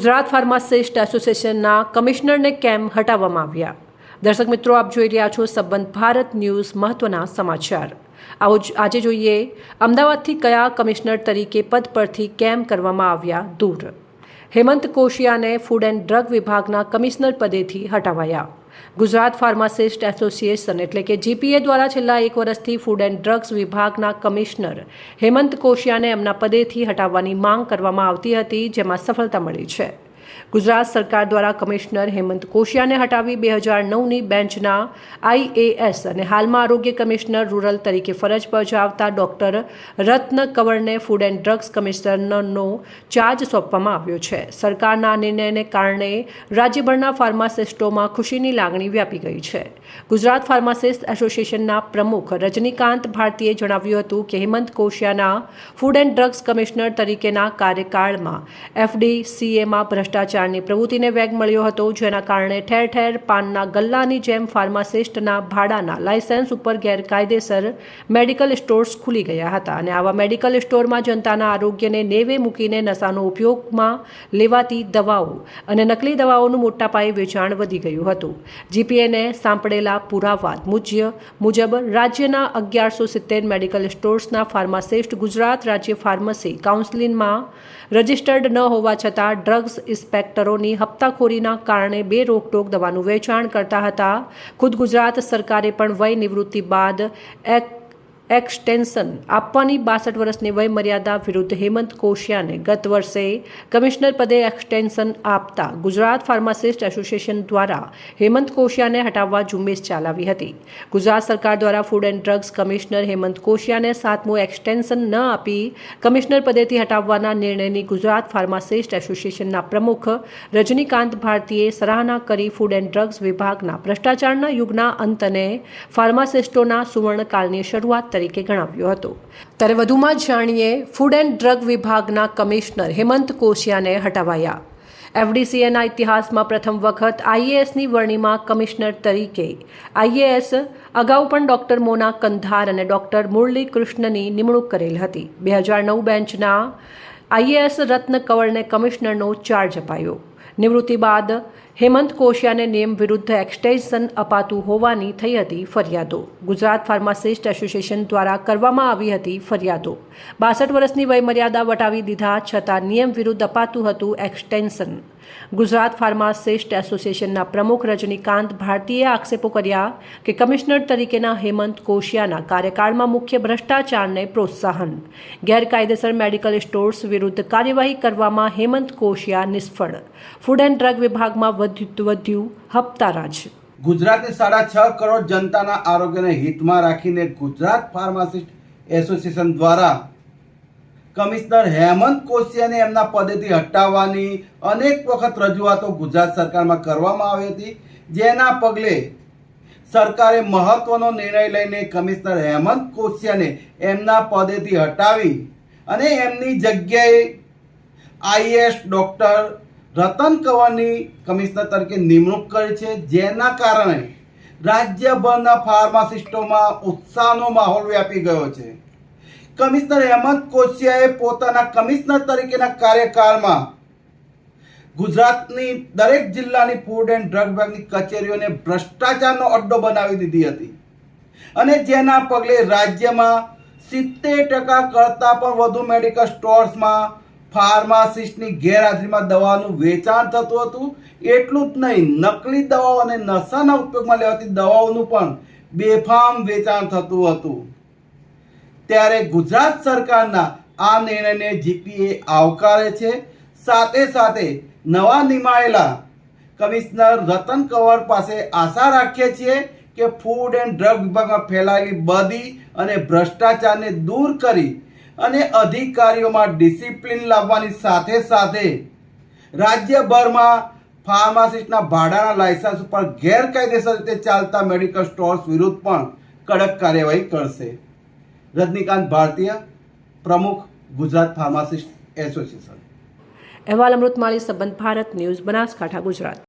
Gujarat pharmacist એસોસિએશનના કમિશનરને કેમ હટાવવામાં આવ્યા? દર્શક મિત્રો, આપ જોઈ રહ્યા છો સંબંધ ભારત ન્યૂઝ મહત્વના સમાચાર. આવો આજે જોઈએ, અમદાવાદથી કયા કમિશનર તરીકે પદ પરથી કેમ કરવામાં આવ્યા દૂર? હેમંત કોશિયાને ફૂડ એન્ડ ડ્રગ વિભાગના કમિશનર પદેથી હટાવાયા. ગુજરાત ફાર્માસિસ્ટ એસોસિએશન એટલે કે જીપીએ દ્વારા છેલ્લા એક વર્ષથી ફૂડ એન્ડ ડ્રગ્સ વિભાગના કમિશનર હેમંત કોશિયાને એમના પદેથી હટાવવાની માંગ કરવામાં આવતી હતી, જેમાં સફળતા મળી છે. ગુજરાત સરકાર દ્વારા કમિશનર હેમંત કોશિયાને હટાવી બે હજાર નવની બેન્ચના આઈએએસ અને હાલમાં આરોગ્ય કમિશનર રૂરલ તરીકે ફરજ બજાવતા ડોક્ટર રત્ન કંવરને ફૂડ એન્ડ ડ્રગ્સ કમિશનરનો ચાર્જ સોંપવામાં આવ્યો છે. સરકારના નિર્ણયને કારણે રાજ્યભરના ફાર્માસિસ્ટોમાં ખુશીની લાગણી વ્યાપી ગઈ છે. ગુજરાત ફાર્માસિસ્ટ એસોસિએશનના પ્રમુખ રજનીકાંત ભારતીએ જણાવ્યું હતું કે હેમંત કોશિયાના ફૂડ એન્ડ ડ્રગ્સ કમિશનર તરીકેના કાર્યકાળમાં એફડીસીએમાં ભ્રષ્ટાચારની પ્રવૃત્તિને વેગ મળ્યો હતો, જેના કારણે ઠેર ઠેર પાનના ગલ્લાની જેમ ફાર્માસિસ્ટના ભાડાના લાયસન્સ ઉપર ગેરકાયદેસર મેડિકલ સ્ટોર્સ ખુલી ગયા હતા અને આવા મેડિકલ સ્ટોરમાં જનતાના આરોગ્યને નેવે મૂકીને નશાનો ઉપયોગમાં લેવાતી દવાઓ અને નકલી દવાઓનું મોટા પાયે વેચાણ વધી ગયું હતું. જીપીએને સાંપડેલા પુરાવા મુજ્ય મુજબ રાજ્યના અગિયારસો સિત્તેર મેડિકલ સ્ટોર્સના ફાર્માસિસ્ટ ગુજરાત રાજ્ય ફાર્મસી કાઉન્સિલિંગમાં રજિસ્ટર્ડ ન હોવા છતાં ડ્રગ્સ ઇન્સ્પેક્ટરોની હપ્તાખોરીના કારણે બે રોકટોક દવાનું વેચાણ કરતા હતા. ખુદ ગુજરાત સરકારે પણ વય નિવૃત્તિ બાદ એક એક્સટેન્શન આપવાની બાસઠ વર્ષની વયમર્યાદા વિરુદ્ધ હેમંત કોશિયાને ગત વર્ષે કમિશનર પદે એક્સટેન્શન આપતા ગુજરાત ફાર્માસિસ્ટ એસોસિએશન દ્વારા હેમંત કોશિયાને હટાવવા ઝુંબેશ ચાલાવી હતી. ગુજરાત સરકાર દ્વારા food and drugs commissioner Hemant કોશિયાને સાતમું એક્સટેન્શન ન આપી કમિશનર પદેથી હટાવવાના નિર્ણયની ગુજરાત ફાર્માસિસ્ટ એસોસિએશનના પ્રમુખ રજનીકાંત ભારતીએ સરાહના કરી ફૂડ એન્ડ ડ્રગ્સ વિભાગના ભ્રષ્ટાચારના યુગના અંતને ફાર્માસિસ્ટોના સુવર્ણકાળની શરૂઆત તરીકે ગણાવ્યો હતો. ત્યારે વધુમાં જાણીએ ફૂડ એન્ડ ડ્રગ વિભાગના કમિશનર હેમંત કોશિયાને હટાવાયા. એફડીસીએના ઇતિહાસમાં પ્રથમ વખત આઈએએસની વરણીમાં કમિશનર તરીકે આઈએએસ અગાઉ પણ ડોક્ટર મોના કંધાર અને ડોક્ટર મુરલી કૃષ્ણની નિમણૂક કરેલ હતી. બે હજાર નવ બેન્ચના આઈએએસ રત્ન કવળને કમિશનરનો ચાર્જ અપાયો. નિવૃત્તિ બાદ હેમંત કોશિયાને નિયમ વિરુદ્ધ એક્સટેન્શન અપાતું હોવાની થઈ હતી ફરિયાદો. ગુજરાત ફાર્માસિસ્ટ એસોસિએશન દ્વારા કરવામાં આવી હતી ફરિયાદો. બાસઠ વર્ષની વયમર્યાદા વટાવી દીધા છતાં નિયમ વિરુદ્ધ અપાતું હતું એક્સટેન્શન. ગુજરાત ફાર્માસિસ્ટ એસોસિએશનના પ્રમુખ રજનીકાંત ભારતીએ આક્ષેપો કર્યા કે કમિશનર તરીકેના હેમંત કોશિયાના કાર્યકાળમાં મુખ્ય ભ્રષ્ટાચારને પ્રોત્સાહન, ગેરકાયદેસર મેડિકલ સ્ટોર્સ વિરુદ્ધ કાર્યવાહી કરવામાં હેમંત કોશિયા નિષ્ફળ, ફૂડ એન્ડ ડ્રગ વિભાગમાં વધ્યું વધ્યું, હપ્તારાજ. ગુજરાતની સાડા છ કરોડ જનતાના આરોગ્યને હિતમાં રાખીને ગુજરાત ફાર્માસિસ્ટ એસોસિએશન દ્વારા કમિશનર હેમંત કોશિયાને એમના પદેથી હટાવવાની અનેક વખત રજૂઆતો ગુજરાત સરકારમાં કરવામાં આવી હતી, જેના પગલે સરકારે મહત્વનો નિર્ણય લઈને કમિશનર હેમંત કોશિયાને એમના પદેથી હટાવી અને એમની જગ્યાએ આઈએસ ડોક્ટર રતન કંવરની કમિશનર તરીકે નિમણૂક કરી છે, જેના કારણે રાજ્યભરના ફાર્માસિસ્ટોમાં ઉત્સાહનો માહોલ વ્યાપી ગયો છે. કમિશનર હેમંત કોશિયાએ પોતાના કમિશનર તરીકેના કાર્યકાળમાં ગુજરાતની દરેક જિલ્લાની ફૂડ એન્ડ ડ્રગ વિભાગની કચેરીઓને ભ્રષ્ટાચારનો અડ્ડો બનાવી દીધી હતી. અને જેના પગલે રાજ્યમાં સિત્તેર ટકા કરતાં પણ વધુ મેડિકલ સ્ટોર્સમાં ફાર્માસિસ્ટની ગેરહાજરીમાં દવાનું વેચાણ થતું હતું. એટલું જ નહીં, નકલી દવાઓ અને નશાના ઉપયોગમાં લેવાતી દવાઓનું પણ બેફામ વેચાણ થતું હતું. ત્યારે ગુજરાત સરકારના આ નિર્ણયને જીપીએ આવકારે છે. સાથે સાથે નવા નિમાયેલા કમિશનર રતન કંવર પાસે આશા રાખીએ છીએ કે ફૂડ એન્ડ ડ્રગ વિભાગમાં ફેલાયેલી બદી અને ભ્રષ્ટાચારને દૂર કરી અને અધિકારીઓમાં ડિસિપ્લિન લાવવાની સાથે સાથે રાજ્યભરમાં ફાર્માસિસ્ટના ભાડાના લાયસન્સ ઉપર ગેરકાયદેસર રીતે ચાલતા મેડિકલ સ્ટોર્સ વિરુદ્ધ પણ કડક કાર્યવાહી કરશે. રજનીકાંત ભારતીય પ્રમુખ ગુજરાત ફાર્માસિસ્ટ એસોસિએશન. અહેવાલ અમૃતમાળી સંબંધ ભારત ન્યૂઝ બનાસકાંઠા ગુજરાત.